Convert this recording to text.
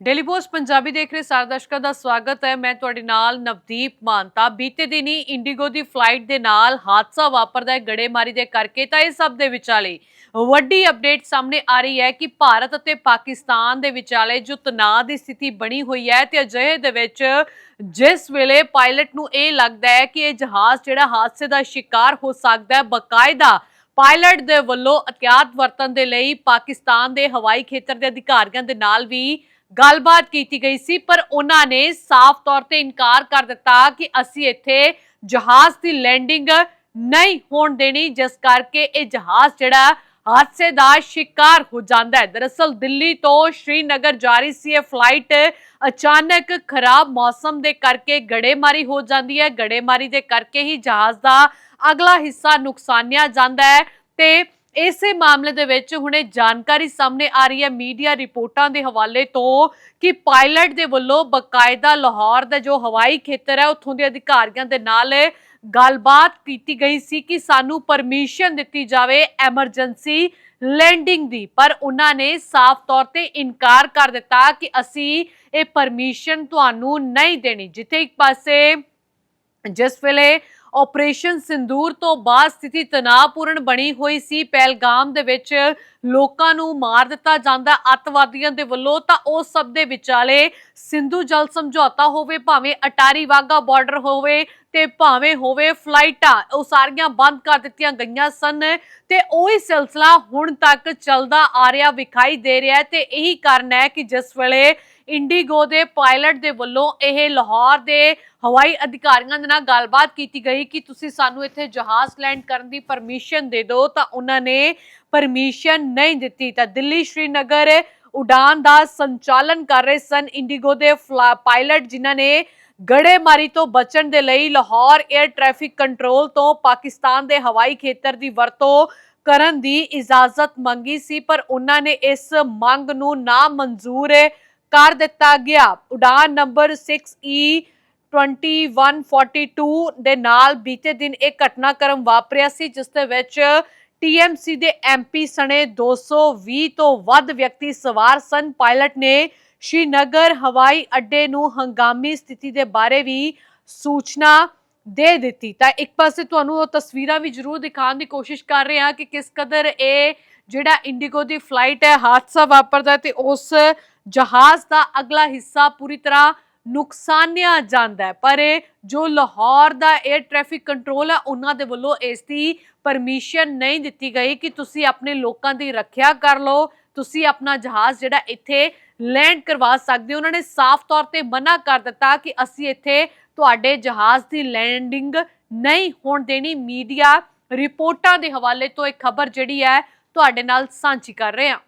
Daily post Punjabi ਦੇਖ ਰਹੇ ਸਾਰੇ ਦਰਸ਼ਕਾਂ ਦਾ ਸਵਾਗਤ ਹੈ। ਮੈਂ ਤੁਹਾਡੇ ਨਾਲ ਨਵਦੀਪ ਮਾਨਤਾ। ਬੀਤੇ ਦਿਨੀ ਇੰਡੀਗੋ ਦੀ ਫਲਾਈਟ ਦੇ ਨਾਲ ਹਾਦਸਾ ਵਾਪਰਦਾ ਹੈ ਗੜੇਮਾਰੀ ਦੇ ਕਰਕੇ। ਤਾਂ ਇਹ ਸਭ ਦੇ ਵਿਚਾਲੇ ਵੱਡੀ ਅਪਡੇਟ ਸਾਹਮਣੇ ਆ ਰਹੀ ਹੈ ਕਿ ਭਾਰਤ ਅਤੇ ਪਾਕਿਸਤਾਨ ਦੇ ਵਿਚਾਲੇ ਜੋ ਤਣਾਅ ਦੀ ਸਥਿਤੀ ਬਣੀ ਹੋਈ ਹੈ ਤੇ ਅਜਿਹੇ ਦੇ ਵਿੱਚ ਜਿਸ ਵੇਲੇ ਪਾਇਲਟ ਨੂੰ ਇਹ ਲੱਗਦਾ ਹੈ ਕਿ ਇਹ ਜਹਾਜ਼ ਜਿਹੜਾ ਹਾਦਸੇ ਦਾ ਸ਼ਿਕਾਰ ਹੋ ਸਕਦਾ ਹੈ, ਬਕਾਇਦਾ ਪਾਇਲਟ ਦੇ ਵੱਲੋਂ ਅਤਿਆਤ ਵਰਤਨ ਦੇ ਲਈ ਪਾਕਿਸਤਾਨ ਦੇ ਹਵਾਈ ਖੇਤਰ ਦੇ ਅਧਿਕਾਰੀਆਂ ਦੇ ਨਾਲ ਵੀ ਗੱਲਬਾਤ ਕੀਤੀ ਗਈ ਸੀ, ਪਰ ਉਹਨਾਂ ਨੇ ਸਾਫ਼ ਤੌਰ ਤੇ ਇਨਕਾਰ ਕਰ ਦਿੱਤਾ ਕਿ ਅਸੀਂ ਇੱਥੇ ਜਹਾਜ਼ ਦੀ ਲੈਂਡਿੰਗ ਨਹੀਂ ਹੋਣ ਦੇਣੀ, ਜਿਸ ਕਰਕੇ ਇਹ ਜਹਾਜ਼ ਜਿਹੜਾ ਹਾਦਸੇ ਦਾ ਸ਼ਿਕਾਰ ਹੋ ਜਾਂਦਾ ਹੈ। ਦਰਅਸਲ ਦਿੱਲੀ ਤੋਂ ਸ਼੍ਰੀਨਗਰ ਜਾ ਰਹੀ ਸੀ, ਇਹ ਫਲਾਈਟ ਅਚਾਨਕ ਖਰਾਬ ਮੌਸਮ ਦੇ ਕਰਕੇ ਗੜੇਮਾਰੀ ਹੋ ਜਾਂਦੀ ਹੈ। ਗੜੇਮਾਰੀ ਦੇ ਕਰਕੇ ਹੀ ਜਹਾਜ਼ ਦਾ ਅਗਲਾ ਹਿੱਸਾ ਨੁਕਸਾਨਿਆ ਜਾਂਦਾ ਹੈ ਤੇ ਇਸੇ ਮਾਮਲੇ ਦੇ ਵਿੱਚ ਹੁਣੇ ਜਾਣਕਾਰੀ ਸਾਹਮਣੇ ਆ ਰਹੀ ਹੈ ਮੀਡੀਆ ਰਿਪੋਰਟਾਂ ਦੇ ਹਵਾਲੇ ਤੋਂ ਕਿ ਪਾਇਲਟ ਦੇ ਵੱਲੋਂ ਬਕਾਇਦਾ ਲਾਹੌਰ ਦਾ ਜੋ ਹਵਾਈ ਖੇਤਰ ਹੈ, ਉੱਥੋਂ ਦੇ ਅਧਿਕਾਰੀਆਂ ਦੇ ਨਾਲ ਗੱਲਬਾਤ ਕੀਤੀ ਗਈ ਸੀ ਕਿ ਸਾਨੂੰ ਪਰਮਿਸ਼ਨ ਦਿੱਤੀ ਜਾਵੇ ਐਮਰਜੈਂਸੀ ਲੈਂਡਿੰਗ ਦੀ, ਪਰ ਉਹਨਾਂ ਨੇ ਸਾਫ਼ ਤੌਰ ਤੇ ਇਨਕਾਰ ਕਰ ਦਿੱਤਾ ਕਿ ਅਸੀਂ ਇਹ ਪਰਮਿਸ਼ਨ ਤੁਹਾਨੂੰ ਨਹੀਂ ਦੇਣੀ। ਜਿੱਥੇ ਇੱਕ ਪਾਸੇ ਜਿਸ ਵੇਲੇ ਆਪਰੇਸ਼ਨ ਸਿੰਦੂਰ ਤੋਂ ਬਾਅਦ ਸਥਿਤੀ ਤਣਾਅਪੂਰਨ ਬਣੀ ਹੋਈ ਸੀ। ਪਹਿਲਗਾਮ ਦੇ ਵਿੱਚ ਲੋਕਾਂ ਨੂੰ ਮਾਰ ਦਿੱਤਾ ਜਾਂਦਾ। ਅੱਤਵਾਦੀਆਂ ਦੇ ਵੱਲੋਂ ਤਾਂ ਉਹ ਸਭ ਦੇ ਵਿਚਾਲੇ ਸਿੰਧੂ ਜਲ ਸਮਝੌਤਾ ਹੋਵੇ, ਭਾਵੇਂ ਅਟਾਰੀ ਵਾਗਾ ਬਾਰਡਰ ਹੋਵੇ ਤੇ ਭਾਵੇਂ ਹੋਵੇ ਫਲਾਈਟਾਂ ਉਹ ਸਾਰੀਆਂ ਬੰਦ ਕਰ ਦਿੱਤੀਆਂ ਗਈਆਂ ਸਨ ਤੇ ਉਹੀ ਸਿਲਸਿਲਾ ਹੁਣ ਤੱਕ ਚੱਲਦਾ ਆ ਰਿਹਾ, ਵਿਖਾਈ ਦੇ ਰਿਹਾ ਤੇ ਇਹੀ ਕਾਰਨ ਹੈ ਕਿ ਜਿਸ ਵੇਲੇ ਇੰਡੀਗੋ ਦੇ ਪਾਇਲਟ ਦੇ ਵੱਲੋਂ ਇਹ ਲਾਹੌਰ ਦੇ ਹਵਾਈ ਅਧਿਕਾਰੀਆਂ ਦੇ ਨਾਲ ਗੱਲਬਾਤ ਕੀਤੀ ਗਈ ਕਿ ਤੁਸੀਂ ਸਾਨੂੰ ਇੱਥੇ ਜਹਾਜ਼ ਲੈਂਡ ਕਰਨ ਦੀ ਪਰਮਿਸ਼ਨ ਦੇ ਦਿਓ, ਤਾਂ ਉਹਨਾਂ ਨੇ ਪਰਮਿਸ਼ਨ ਨਹੀਂ ਦਿੱਤੀ। ਤਾਂ ਦਿੱਲੀ ਸ਼੍ਰੀਨਗਰ ਉਡਾਨ ਦਾ ਸੰਚਾਲਨ ਕਰ ਰਹੇ ਸਨ ਇੰਡੀਗੋ ਦੇ ਪਾਇਲਟ ਜਿਨ੍ਹਾਂ ਨੇ ਗੜੇਮਾਰੀ ਤੋਂ ਬਚਣ ਦੇ ਲਈ ਲਾਹੌਰ 에ਅਰ ਟ੍ਰੈਫਿਕ ਕੰਟਰੋਲ ਤੋਂ ਪਾਕਿਸਤਾਨ ਦੇ ਹਵਾਈ ਖੇਤਰ ਦੀ ਵਰਤੋਂ ਕਰਨ ਦੀ ਇਜਾਜ਼ਤ ਮੰਗੀ ਸੀ, ਪਰ ਉਹਨਾਂ ਨੇ ਇਸ ਮੰਗ ਨੂੰ ਨਾ ਮਨਜ਼ੂਰ ਕਰ ਦਿੱਤਾ ਗਿਆ। ਉਡਾਨ ਨੰਬਰ 6E 2142 ਦੇ ਨਾਲ ਬੀਤੇ ਦਿਨ ਇਹ ਘਟਨਾਕ੍ਰਮ ਵਾਪਰਿਆ ਸੀ, ਜਿਸ ਦੇ ਵਿੱਚ ਟੀਐਮਸੀ ਦੇ ਐਮਪੀ ਸਣੇ 220 ਤੋਂ ਵੱਧ ਵਿਅਕਤੀ ਸਵਾਰ ਸਨ। ਪਾਇਲਟ ਨੇ ਸ਼੍ਰੀਨਗਰ ਹਵਾਈ ਅੱਡੇ ਨੂੰ ਹੰਗਾਮੀ ਸਥਿਤੀ ਦੇ ਬਾਰੇ ਵੀ ਸੂਚਨਾ ਦੇ ਦਿੱਤੀ। ਤਾਂ ਇੱਕ ਪਾਸੇ ਤੁਹਾਨੂੰ ਉਹ ਤਸਵੀਰਾਂ ਵੀ ਜ਼ਰੂਰ ਦਿਖਾਉਣ ਦੀ ਕੋਸ਼ਿਸ਼ ਕਰ ਰਹੇ ਹਾਂ ਕਿ ਕਿਸ ਕਦਰ ਇਹ ਜਿਹੜਾ ਇੰਡੀਗੋ ਦੀ ਫਲਾਈਟ ਹੈ, ਹਾਦਸਾ ਵਾਪਰਦਾ ਤੇ ਉਸ ਜਹਾਜ਼ ਦਾ ਅਗਲਾ ਹਿੱਸਾ ਪੂਰੀ ਤਰ੍ਹਾਂ ਨੁਕਸਾਨਿਆ ਜਾਂਦਾ ਹੈ। ਪਰ ਜੋ ਲਾਹੌਰ ਦਾ 에ਅਰ ਟ੍ਰੈਫਿਕ ਕੰਟਰੋਲ ਹੈ ਉਹਨਾਂ ਦੇ ਵੱਲੋਂ ਇਸ ਦੀ ਪਰਮਿਸ਼ਨ ਨਹੀਂ ਦਿੱਤੀ ਗਈ ਕਿ ਤੁਸੀਂ ਆਪਣੇ ਲੋਕਾਂ ਦੀ ਰੱਖਿਆ ਕਰ ਲਓ ਤੁਸੀਂ ਆਪਣਾ ਜਹਾਜ਼ ਜਿਹੜਾ ਇੱਥੇ ਲੈਂਡ ਕਰਵਾ ਸਕਦੇ ਹੋ। ਉਹਨਾਂ ਨੇ ਸਾਫ਼ ਤੌਰ ਤੇ ਮਨਾ ਕਰ ਦਿੱਤਾ ਕਿ ਅਸੀਂ ਇੱਥੇ ਤੁਹਾਡੇ ਜਹਾਜ਼ ਦੀ ਲੈਂਡਿੰਗ ਨਹੀਂ ਹੋਣ ਦੇਣੀ। ਮੀਡੀਆ ਰਿਪੋਰਟਾਂ ਦੇ ਹਵਾਲੇ ਤੋਂ ਇੱਕ ਖਬਰ ਜਿਹੜੀ ਹੈ ਤੁਹਾਡੇ ਨਾਲ ਸਾਂਝੀ ਕਰ ਰਹੇ ਹਾਂ।